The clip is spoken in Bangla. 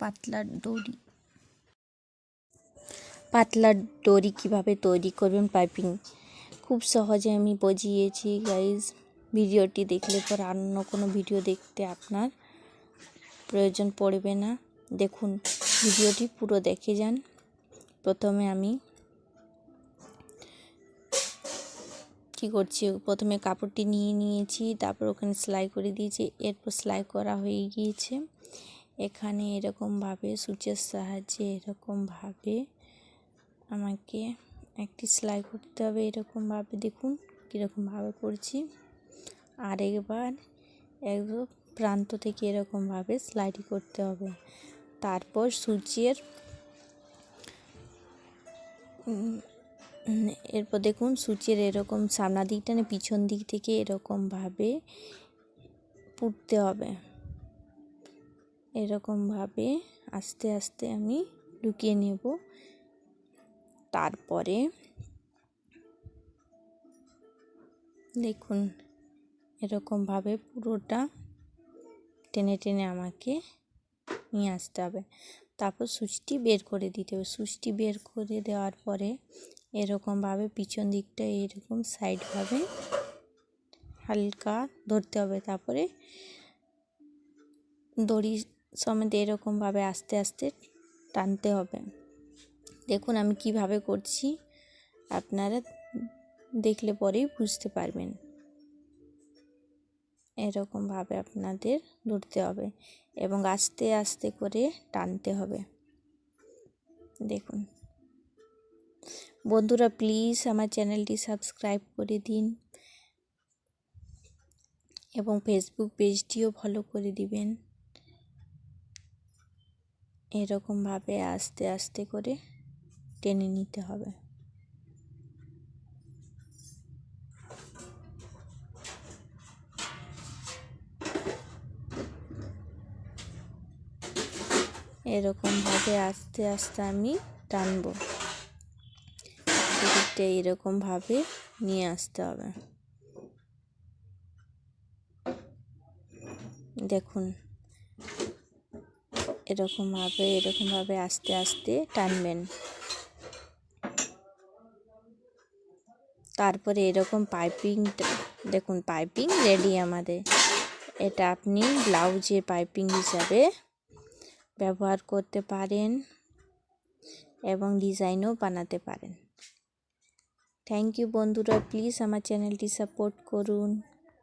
পাতলা দড়ি। পাতলা দড়ি কীভাবে তৈরি করবেন পাইপিং? খুব সহজে আমি বুঝিয়েছি গাইজ ভিডিওটি দেখলে পর অন্য কোনো ভিডিও দেখতে আপনার প্রয়োজন পড়বে না। দেখুন, ভিডিওটি পুরো দেখে যান। প্রথমে আমি কি করছি? প্রথমে কাপড়টি নিয়ে নিয়েছি, তারপর ওখানে সেলাই করে দিয়েছি, এরপর সেলাই করা হয়ে গিয়েছে। এখানে এরকমভাবে সূচের সাহায্যে এরকমভাবে আমাকে একটি সেলাই করতে হবে, এরকমভাবে দেখুন কীরকমভাবে করছি। আর একবার এক প্রান্ত থেকে এরকমভাবে সেলাইটি করতে হবে। তারপর সূচের এরপর দেখুন সূচের এরকম সামনা দিকটা না পিছন দিক থেকে এরকমভাবে পুড়তে হবে। এরকমভাবে আস্তে আস্তে আমি ঢুকিয়ে নেব। তারপরে দেখুন এরকমভাবে পুরোটা টেনে টেনে আমাকে নিয়ে আসতে হবে। তারপর সুচটি বের করে দিতে হবে। সুচটি বের করে দেওয়ার পরে এরকমভাবে পিছন দিকটা এরকম সাইডভাবে হালকা ধরতে হবে। তারপরে দড়ি সমেত এরকমভাবে আস্তে আস্তে টানতে হবে। দেখুন আমি কীভাবে করছি, আপনারা দেখলে পরেই বুঝতে পারবেন। এরকমভাবে আপনাদের ধরতে হবে এবং আস্তে আস্তে করে টানতে হবে। দেখুন। বন্ধুরা প্লিজ আমার চ্যানেলটি সাবস্ক্রাইব করে দিন এবং ফেসবুক পেজটিও ফলো করে দিবেন। এরকমভাবে আস্তে আস্তে করে টেনে নিতে হবে। এরকমভাবে আস্তে আস্তে আমি টানবো। দিকটা এরকমভাবে নিয়ে আসতে হবে। দেখুন এরকমভাবে এরকমভাবে আস্তে আস্তে টানবেন। তারপরে এরকম পাইপিং, দেখুন, পাইপিং রেডি আমাদের। এটা আপনি ব্লাউজের পাইপিং হিসাবে ব্যবহার করতে পারেন এবং ডিজাইনও বানাতে পারেন। থ্যাংক ইউ বন্ধুরা প্লিজ আমার চ্যানেলটি সাপোর্ট করুন।